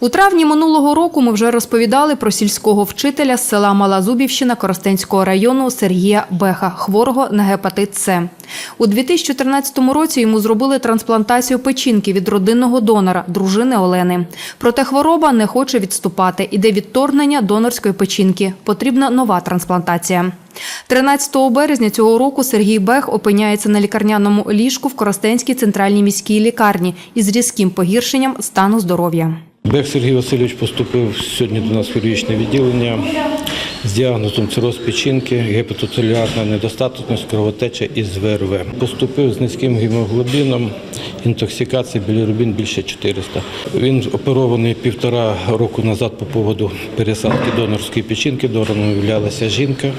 У травні минулого року ми вже розповідали про сільського вчителя з села Малазубівщина Коростенського району Сергія Беха, хворого на гепатит С. У 2014 році йому зробили трансплантацію печінки від родинного донора, дружини Олени. Проте хвороба не хоче відступати. Іде відторгнення донорської печінки. Потрібна нова трансплантація. 13 березня цього року Сергій Бех опиняється на лікарняному ліжку в Коростенській центральній міській лікарні із різким погіршенням стану здоров'я. Бех Сергій Васильович поступив сьогодні до нас в хірургічне відділення з діагнозом цироз печінки, гепатоцелюлярна недостаточність, кровотеча і ЗВРВ. Поступив з низьким гемоглобіном, інтоксикація, білірубін більше 400. Він оперований півтора року назад по поводу пересадки донорської печінки. Донором являлася жінка,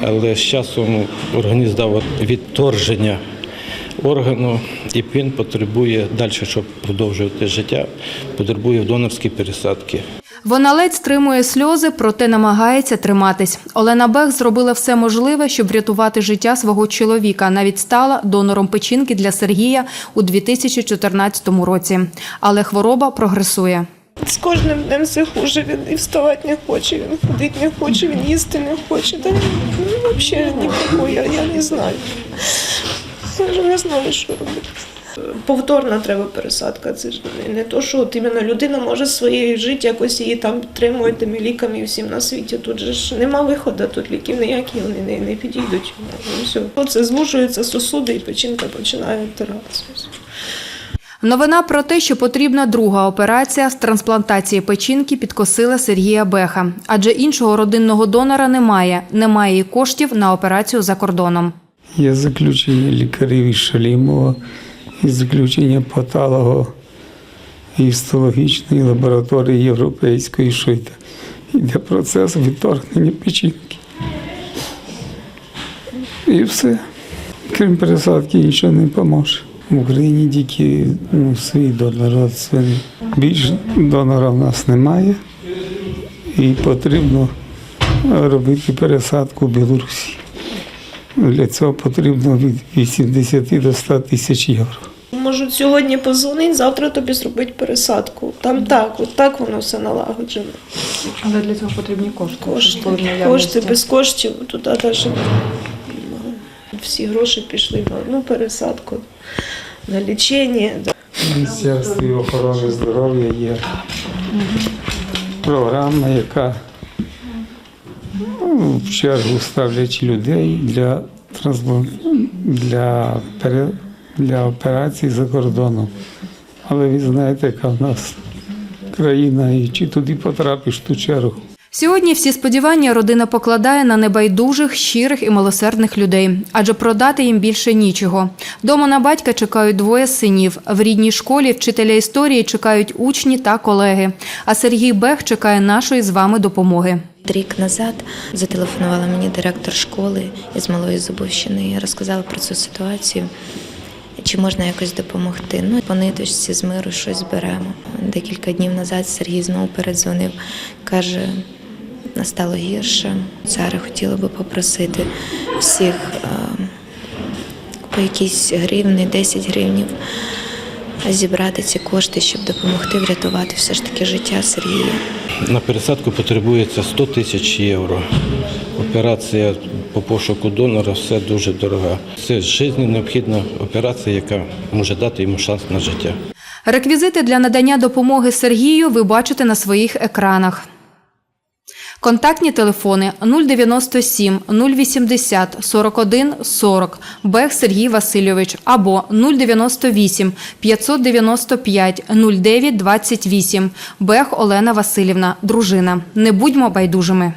але з часом організм дав відторження органу, і він потребує далі, щоб продовжувати життя, потребує донорської пересадки. Вона ледь стримує сльози, проте намагається триматись. Олена Бех зробила все можливе, щоб врятувати життя свого чоловіка. Навіть стала донором печінки для Сергія у 2014 році. Але хвороба прогресує. З кожним днем все хуже. Він і вставати не хоче, він ходити не хоче, він їсти не хоче. Та ну, взагалі нікого, я, я не знаю. Я вже не знаю, що робити. Повторна треба пересадка. Це ж не, то, що от іменно людина може своє жити, якось її там підтримують тими ліками і всім на світі. Тут же ж нема виходу, тут ліків ніякі вони не, не підійдуть. Ну, все. Це звужуються сосуди і печінка починає втиратися. Новина про те, що потрібна друга операція з трансплантації печінки, підкосила Сергія Беха. Адже іншого родинного донора немає. Немає і коштів на операцію за кордоном. Є заключення лікарів із Шалімова, і заключення патолого гістологічної лабораторії Європейської, що йде, процес відторгнення печінки. І все. Крім пересадки нічого не поможе. В Україні тільки ну, свій донор от свини. Більше донора в нас немає і потрібно робити пересадку в Білорусі. Для цього потрібно від 80 до 100 тисяч євро. Можуть сьогодні позвонити, завтра тобі зробити пересадку. Там так, от так воно все налагоджено. Але для цього потрібні кошти. Кошти, кошти без коштів туди навіть всі гроші пішли на одну пересадку, на лічення. В Міністерстві охорони здоров'я є програма, яка ну, в чергу ставлять людей для, для, пере- для операцій за кордоном. Але ви знаєте, яка в нас країна, і чи туди потрапиш ту чергу. Сьогодні всі сподівання родина покладає на небайдужих, щирих і милосердних людей, адже продати їм більше нічого. Дома на батька чекають двоє синів. В рідній школі вчителя історії чекають учні та колеги. А Сергій Бех чекає нашої з вами допомоги. Рік назад зателефонувала мені директор школи із Малої Зубовщини. Я розказала про цю ситуацію. Чи можна якось допомогти? Ну, по ниточці з миру щось беремо. Декілька днів назад Сергій знову передзвонив, каже, настало гірше. Зараз хотіла би попросити всіх е, по якійсь гривні, 10 гривнів зібрати ці кошти, щоб допомогти врятувати все ж таки життя Сергія. На пересадку потребується 100 тисяч євро. Операція по пошуку донора все дуже дорога. Це життєво необхідна операція, яка може дати йому шанс на життя. Реквізити для надання допомоги Сергію ви бачите на своїх екранах. Контактні телефони 097 080 41 40 Бех Сергій Васильович або 098 595 09 28 Бех Олена Васильівна, дружина. Не будьмо байдужими.